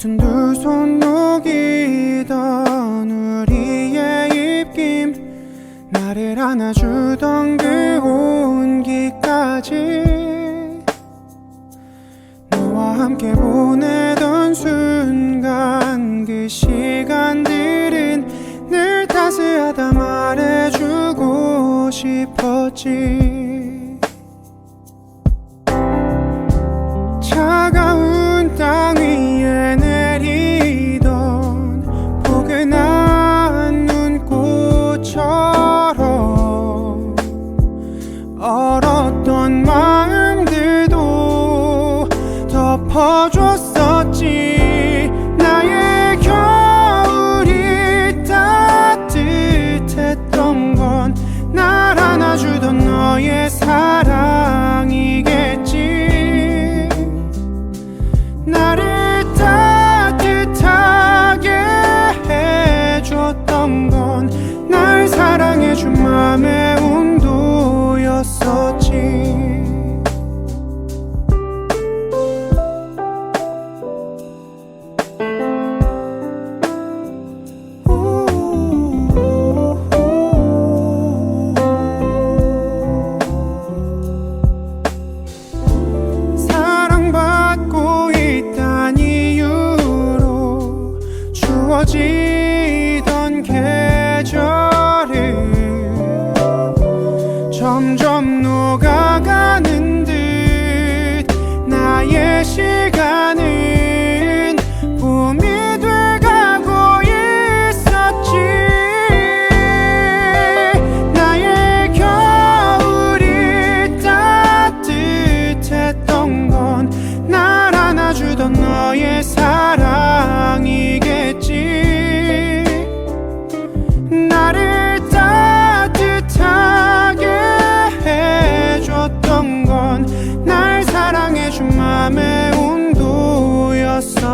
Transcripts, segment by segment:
얼어붙은 두 손 녹이던 우리의 입김. 나를 안아주던 그 온기까지. 너와 함께 보내던 순간 그 시간들은 늘 따스하다 말해주고 싶었지 건 날 사랑해준 맘의 온도였었지. 주어지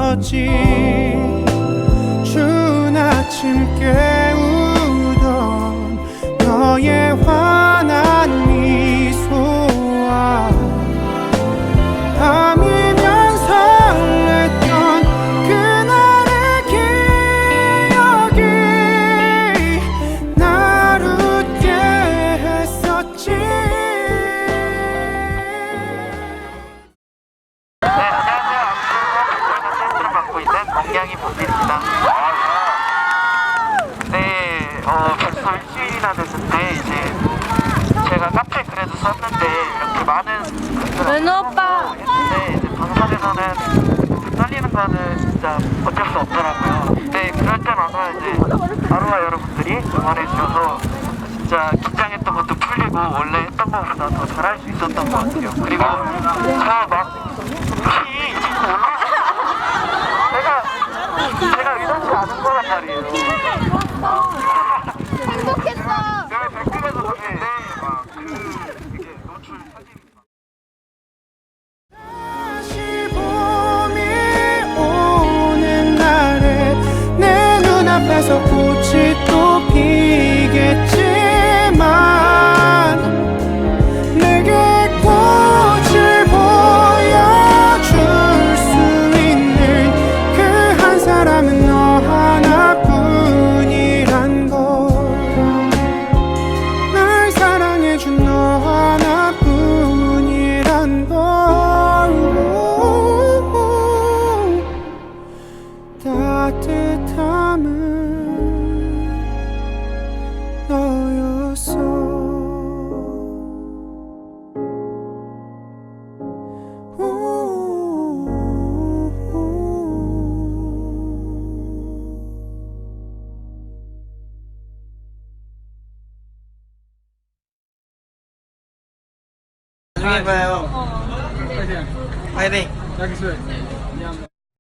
온도였었지. 추운 아침 깨우던 너의 됐는데 이제 제가 카페 글에도 썼는데 이렇게 많은 분들 은호 오빠. 했는데 이제 방송에서는 떨리는 거는 진짜 어쩔 수 없더라고요. 네, 그럴 때마다 이제 아로하 여러분들이 응원해 주셔서 진짜 긴장했던 것도 풀리고 원래 했던 것보다 더 잘할 수 있었던 것 같아요. 그리고 저막 올라 제가 제가 의도치 않은 거란 말이에요. 행복했어. 막 그 이게 노출 사진 나중에 봐요.